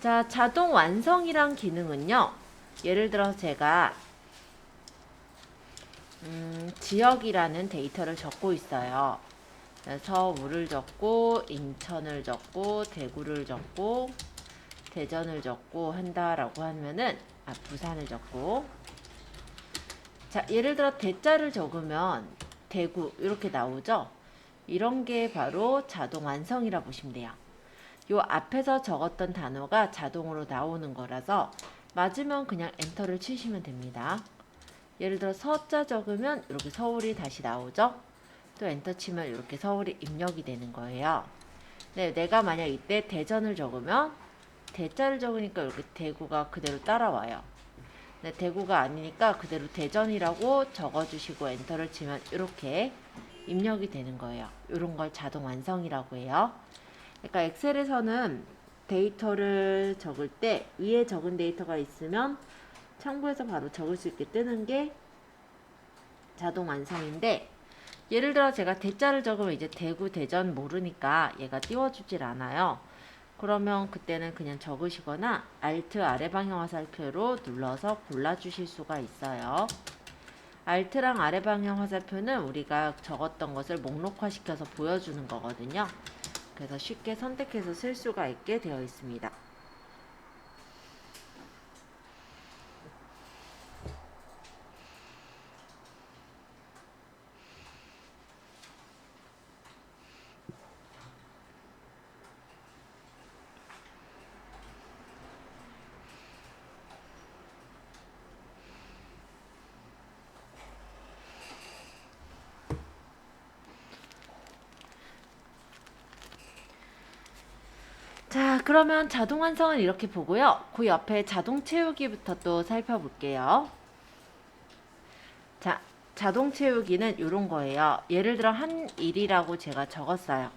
자, 자동 완성이란 기능은요. 예를 들어서 제가 음, 지역이라는 데이터를 적고 있어요. 서울을 적고 인천을 적고 대구를 적고 대전을 적고 한다라고 하면은 아 부산을 적고 자 예를 들어 대자를 적으면 대구 이렇게 나오죠. 이런 게 바로 자동 완성이라 보시면 돼요. 요 앞에서 적었던 단어가 자동으로 나오는 거라서 맞으면 그냥 엔터를 치시면 됩니다. 예를 들어 서자 적으면 이렇게 서울이 다시 나오죠. 또 엔터 치면 이렇게 서울이 입력이 되는 거예요. 네, 내가 만약 이때 대전을 적으면 대자를 적으니까 이렇게 대구가 그대로 따라와요. 네, 대구가 아니니까 그대로 대전이라고 적어주시고 엔터를 치면 이렇게 입력이 되는 거예요. 이런 걸 자동 완성이라고 해요. 그러니까 엑셀에서는 데이터를 적을 때 위에 적은 데이터가 있으면 창구에서 바로 적을 수 있게 뜨는 게 자동 완성인데 예를 들어 제가 대자를 적으면 이제 대구, 대전 모르니까 얘가 띄워주질 않아요. 그러면 그때는 그냥 적으시거나 Alt 아래 방향 화살표로 눌러서 골라주실 수가 있어요. Alt랑 아래 방향 화살표는 우리가 적었던 것을 목록화시켜서 보여주는 거거든요. 그래서 쉽게 선택해서 쓸 수가 있게 되어 있습니다. 자, 그러면 자동 완성은 이렇게 보고요. 그 옆에 자동 채우기부터 또 살펴볼게요. 자, 자동 채우기는 이런 거예요. 예를 들어 한일이라고 제가 적었어요.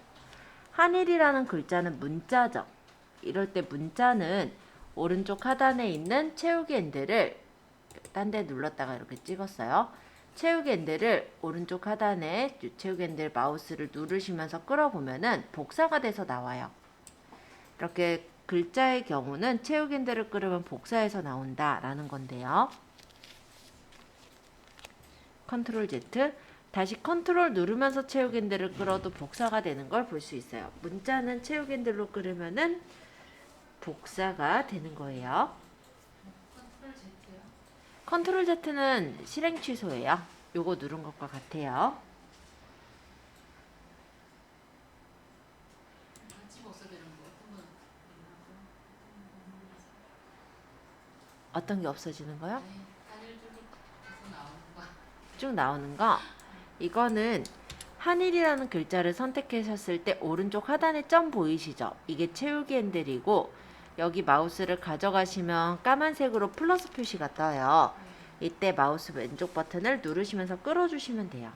한일이라는 글자는 문자죠. 이럴 때 문자는 오른쪽 하단에 있는 채우기 엔드를 딴 데 눌렀다가 이렇게 찍었어요. 채우기 엔드를 오른쪽 하단에 채우기 엔드 마우스를 누르시면서 끌어보면은 복사가 돼서 나와요. 이렇게 글자의 경우는 채우긴대를 끌으면 복사해서 나온다라는 건데요. 컨트롤 Z 다시 컨트롤 누르면서 채우긴대를 끌어도 복사가 되는 걸 볼 수 있어요. 문자는 채우긴대로 끌으면은 복사가 되는 거예요. 컨트롤 Z는 실행 취소예요. 요거 누른 것과 같아요. 같이 못 써야 되는 거 어떤 건 어떤 게 없어지는 거요? 네. 쭉 나오는 거 이거는 한일이라는 글자를 선택하셨을 때 오른쪽 하단에 점 보이시죠? 이게 채우기 핸들이고 여기 마우스를 가져가시면 까만색으로 플러스 표시가 떠요. 이때 마우스 왼쪽 버튼을 누르시면서 끌어주시면 돼요.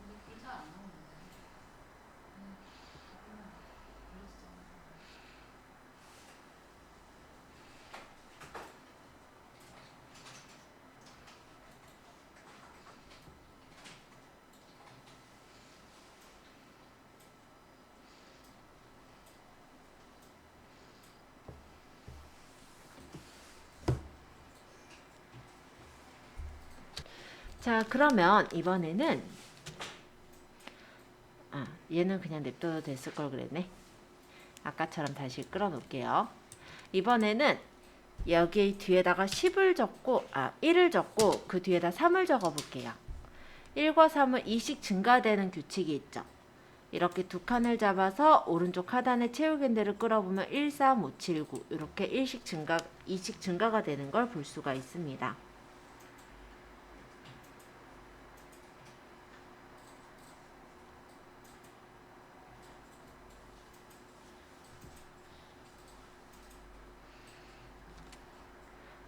근데 글자 안 나오는데. 자, 그러면 이번에는 아, 얘는 그냥 냅둬도 됐을 걸 그랬네. 아까처럼 다시 끌어 놓을게요. 이번에는 여기 뒤에다가 10을 적고 아, 1을 적고 그 뒤에다 3을 적어 볼게요. 1과 3은 2씩 증가되는 규칙이 있죠. 이렇게 두 칸을 잡아서 오른쪽 하단에 채우겐데를 끌어보면 1, 3, 5, 7, 9 이렇게 1씩 증가, 2씩 증가가 되는 걸 볼 수가 있습니다.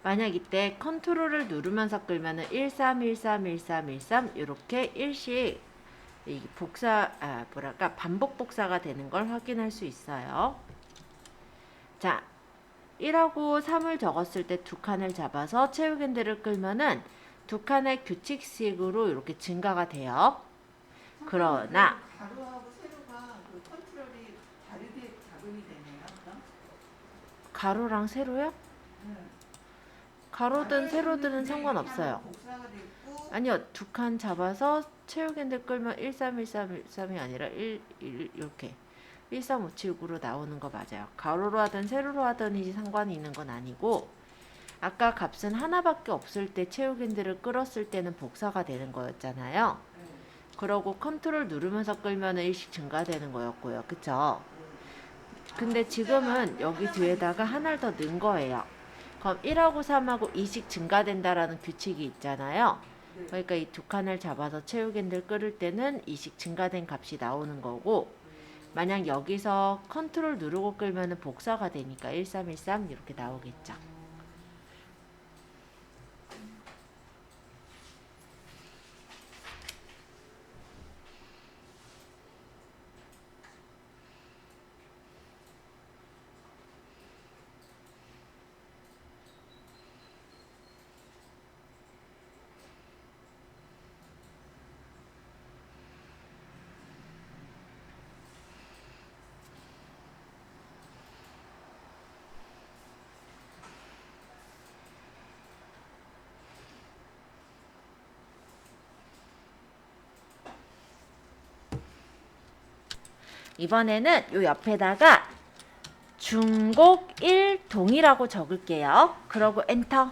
만약 이때 컨트롤을 누르면서 끌면은 13, 13, 13, 13 이렇게 이 복사 아 뭐랄까 반복 복사가 되는 걸 확인할 수 있어요. 자, 1하고 3을 적었을 때 두 칸을 잡아서 채우겐드를 끌면은 두 칸의 규칙식으로 이렇게 증가가 돼요. 그러나 그? 가로랑 세로요? 네. 가로든 세로든 상관없어요. 아니요, 두 칸 잡아서 체육인들 끌면 131313이 아니라 1, 1 이렇게 1357구로 나오는 거 맞아요. 가로로 하든 세로로 하든이 상관이 있는 건 아니고 아까 값은 하나밖에 없을 때 체육인들을 끌었을 때는 복사가 되는 거였잖아요. 네. 그러고 컨트롤 누르면서 끌면은 일씩 증가되는 거였고요. 그쵸? 근데 지금은 여기 뒤에다가 하나를 더 넣은 거예요. 그럼 1하고 3하고 2씩 증가된다라는 규칙이 있잖아요. 네. 그러니까 이 두 칸을 잡아서 체육인들 끌을 때는 2씩 증가된 값이 나오는 거고 만약 여기서 컨트롤 누르고 끌면은 복사가 되니까 1313 이렇게 나오겠죠. 이번에는 요 옆에다가 중곡 1동이라고 적을게요. 그러고 엔터.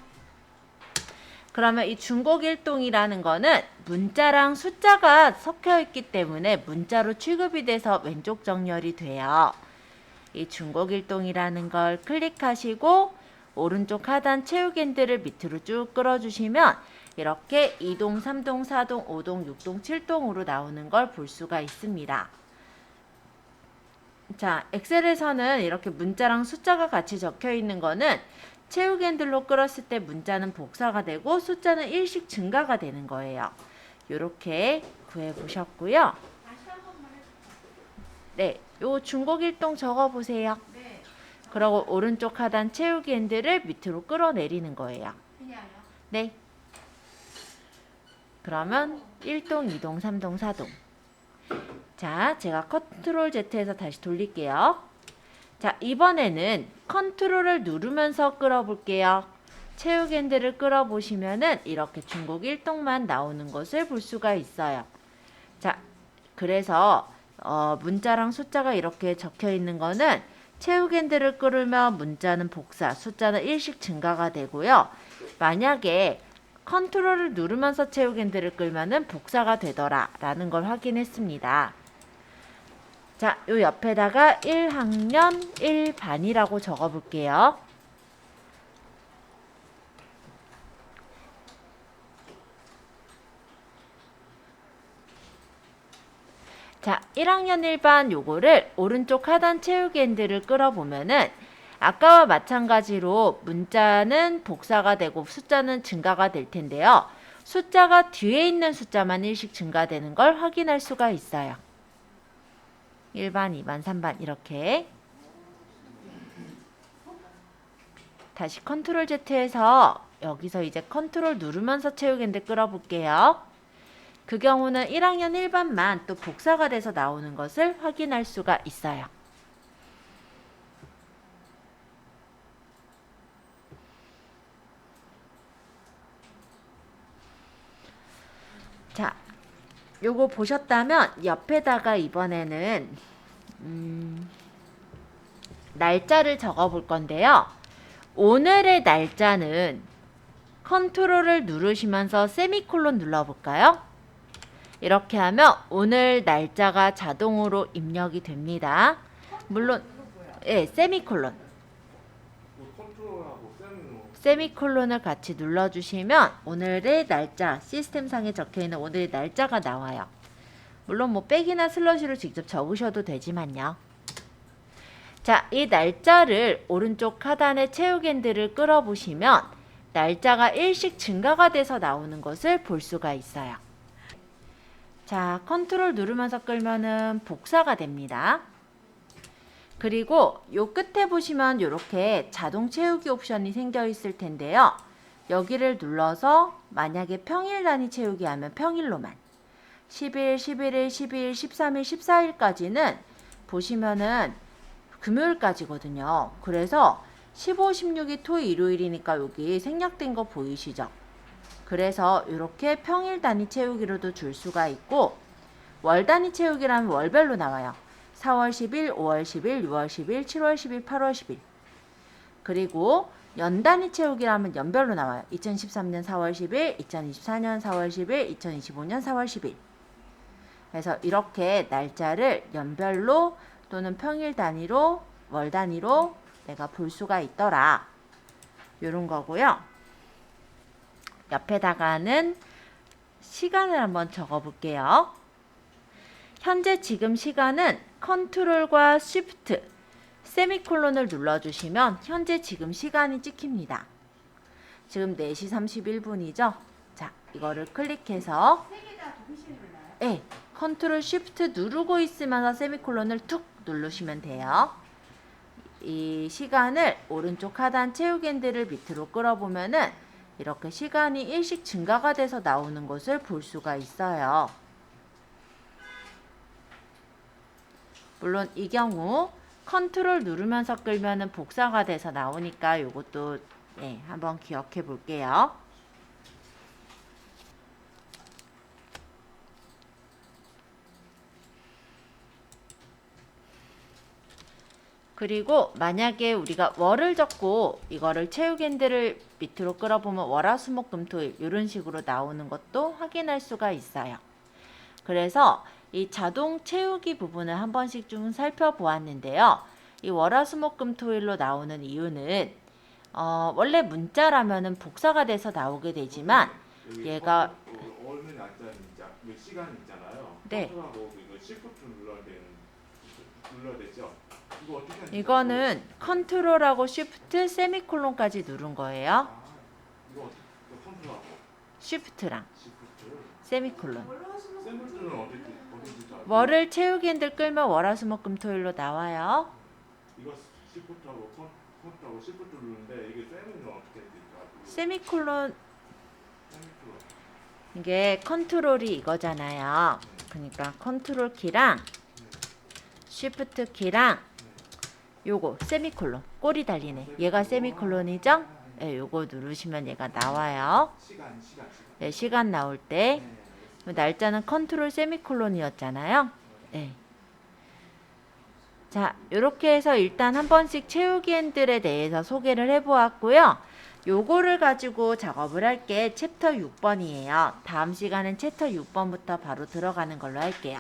그러면 이 중곡 1동이라는 거는 문자랑 숫자가 섞여 있기 때문에 문자로 취급이 돼서 왼쪽 정렬이 돼요. 이 중곡 1동이라는 걸 클릭하시고 오른쪽 하단 체육엔드를 밑으로 쭉 끌어주시면 이렇게 2동, 3동, 4동, 5동, 6동, 7동으로 나오는 걸 볼 수가 있습니다. 자, 엑셀에서는 이렇게 문자랑 숫자가 같이 적혀 있는 거는 체육 핸들로 끌었을 때 문자는 복사가 되고 숫자는 일씩 증가가 되는 거예요. 이렇게 구해 보셨고요. 네, 요 중곡 일동 적어 보세요. 네. 그리고 오른쪽 하단 채우기 핸들을 밑으로 끌어내리는 거예요. 네. 그러면 1동, 2동, 3동, 4동. 자, 제가 컨트롤 Z에서 다시 돌릴게요. 자, 이번에는 컨트롤을 누르면서 끌어볼게요. 체육 핸들을 끌어보시면은 이렇게 중곡 1동만 나오는 것을 볼 수가 있어요. 자, 그래서 어, 문자랑 숫자가 이렇게 적혀 있는 거는 체육 핸들을 끌으면 문자는 복사, 숫자는 일씩 증가가 되고요. 만약에 컨트롤을 누르면서 체육 핸들을 끌면은 복사가 되더라 라는 걸 확인했습니다. 자, 요 옆에다가 1학년 1반이라고 적어 볼게요. 자, 1학년 1반 요거를 오른쪽 하단 채우기 핸들을 끌어보면은 아까와 마찬가지로 문자는 복사가 되고 숫자는 증가가 될 텐데요. 숫자가 뒤에 있는 숫자만 일씩 증가되는 걸 확인할 수가 있어요. 1반, 2반, 3반 이렇게 다시 컨트롤 Z에서 여기서 이제 컨트롤 누르면서 채우기인데 끌어볼게요. 그 경우는 1학년 1반만 또 복사가 돼서 나오는 것을 확인할 수가 있어요. 자, 요거 보셨다면 옆에다가 이번에는 음, 날짜를 적어 볼 건데요. 오늘의 날짜는 컨트롤을 누르시면서 세미콜론 눌러볼까요? 이렇게 하면 오늘 날짜가 자동으로 입력이 됩니다. 물론, 예, 세미콜론. 뭐 컨트롤하고 쌤은 세미콜론을 같이 눌러주시면 오늘의 날짜, 시스템상에 적혀있는 오늘의 날짜가 나와요. 물론 뭐 백이나 슬러시로 직접 적으셔도 되지만요. 자, 이 날짜를 오른쪽 하단의 채우기 핸들을 끌어보시면 날짜가 일씩 증가가 돼서 나오는 것을 볼 수가 있어요. 자, 컨트롤 누르면서 끌면은 복사가 됩니다. 그리고 요 끝에 보시면 이렇게 자동 채우기 옵션이 생겨 있을 텐데요. 여기를 눌러서 만약에 평일 단위 채우기 하면 평일로만 10일, 11일, 12일, 13일, 14일까지는 보시면은 금요일까지거든요. 그래서 15, 16이 토, 일요일이니까 여기 생략된 거 보이시죠? 그래서 이렇게 평일 단위 채우기로도 줄 수가 있고 월 단위 채우기라면 월별로 나와요. 4월 10일, 5월 10일, 6월 10일, 7월 10일, 8월 10일. 그리고 연 단위 채우기라면 연별로 나와요. 2013년 4월 10일, 2024년 4월 10일, 2025년 4월 10일. 그래서 이렇게 날짜를 연별로 또는 평일 단위로, 월 단위로 내가 볼 수가 있더라. 요런 거고요. 옆에다가는 시간을 한번 적어 볼게요. 현재 지금 시간은 컨트롤과 쉬프트, 세미콜론을 눌러주시면 현재 지금 시간이 찍힙니다. 지금 4시 31분이죠? 자, 이거를 클릭해서? 네, 컨트롤 쉬프트 누르고 있으면서 세미콜론을 툭 누르시면 돼요. 이 시간을 오른쪽 하단 채우기 핸들을 밑으로 끌어보면은 이렇게 시간이 일씩 증가가 돼서 나오는 것을 볼 수가 있어요. 물론 이 경우 컨트롤 누르면서 끌면은 복사가 돼서 나오니까 이것도 네, 한번 기억해 볼게요. 그리고 만약에 우리가 월을 적고 이거를 채우기 핸들을 밑으로 끌어보면 월화수목금토일 이런 식으로 나오는 것도 확인할 수가 있어요. 그래서 이 자동 채우기 부분을 한 번씩 좀 살펴보았는데요. 이 월화수목금토일로 나오는 이유는 어, 원래 문자라면은 복사가 돼서 나오게 되지만 얘가- 어, 그 시간 있잖아요. 네. 컨트롤하고 이거 시프트 눌러야 되는 눌러야 되죠. 이거 어떻게 하는지 이거는 컨트롤하고 쉬프트 세미콜론까지 누른 거예요. 아, 이거 어떻게 이거 컨트롤하고 쉬프트랑 시프트. 세미콜론. 월화수목 샘플들은 어디 어디지? 월을 채우기 핸들 끌면 월화수목금토일로 나와요. 이거 시프트하고 컨 컨트롤하고 시프트 누르는데 이게 쌤은 어떻게 될까? 세미콜론 샘플. 이게 컨트롤이 이거잖아요. 그러니까 컨트롤 키랑 쉬프트 키랑 요거 세미콜론 꼬리 달리네. 얘가 세미콜론이죠? 네, 요거 누르시면 얘가 나와요. 시간 시간 시간. 네, 시간 나올 때 네. 날짜는 컨트롤 세미콜론이었잖아요. 네. 자, 이렇게 해서 일단 한 번씩 채우기 핸들에 대해서 소개를 해보았고요. 요거를 가지고 작업을 할 게 챕터 6번이에요. 다음 시간은 챕터 6번부터 바로 들어가는 걸로 할게요.